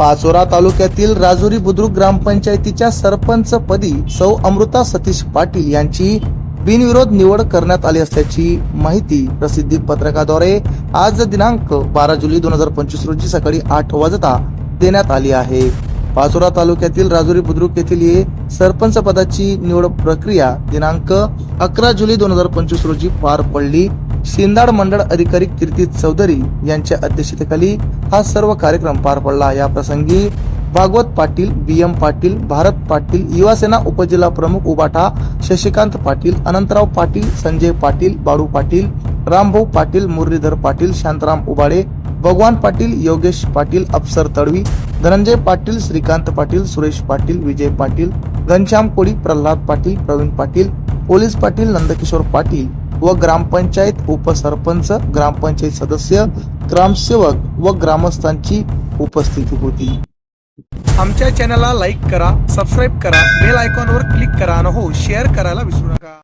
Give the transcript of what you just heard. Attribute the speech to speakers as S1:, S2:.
S1: पाचोरा तालुक्यातील राजुरी बुद्रुक ग्रामपंचायतीच्या सरपंच पदी सौ अमृता सतीश पाटील यांची बिनविरोध निवड करण्यात आली असल्याची माहिती प्रसिद्धी पत्रकाद्वारे आज दिनांक बारा जुलै दोन हजार पंचवीस रोजी सकाळी आठ वाजता देण्यात आली आहे. पाचोरा तालुक्यातील राजुरी बुद्रुक येथील सरपंच पदाची निवड प्रक्रिया दिनांक अकरा जुलै दोन हजार पंचवीस रोजी पार पडली. शिंदाड मंडळ अधिकारी कीर्ती चौधरी यांच्या अध्यक्षतेखाली हा सर्व कार्यक्रम पार पडला. या प्रसंगी भागवत पाटील बी एम पाटील भारत पाटील युवासेना उपजिल्हा प्रमुख उबाठा शशिकांत पाटील अनंतराव पाटील संजय पाटील बाळू पाटील रामभाऊ पाटील मुरलीधर पाटील शांताराम उबाळे भगवान पाटील योगेश पाटील अप्सर तडवी धनंजय पाटील श्रीकांत पाटील सुरेश पाटील विजय पाटील घनश्याम कोळी प्रल्हाद पाटील प्रवीण पाटील पोलीस पाटील नंदकिशोर पाटील व ग्रामपंचायत उपसरपंच ग्रामपंचायत सदस्य ग्रामसेवक व ग्रामस्थांची उपस्थिती होती.
S2: आमच्या चॅनलला लाईक करा सबस्क्राईब करा बेल आयकॉनवर क्लिक करा आणि हो शेअर करायला विसरू नका.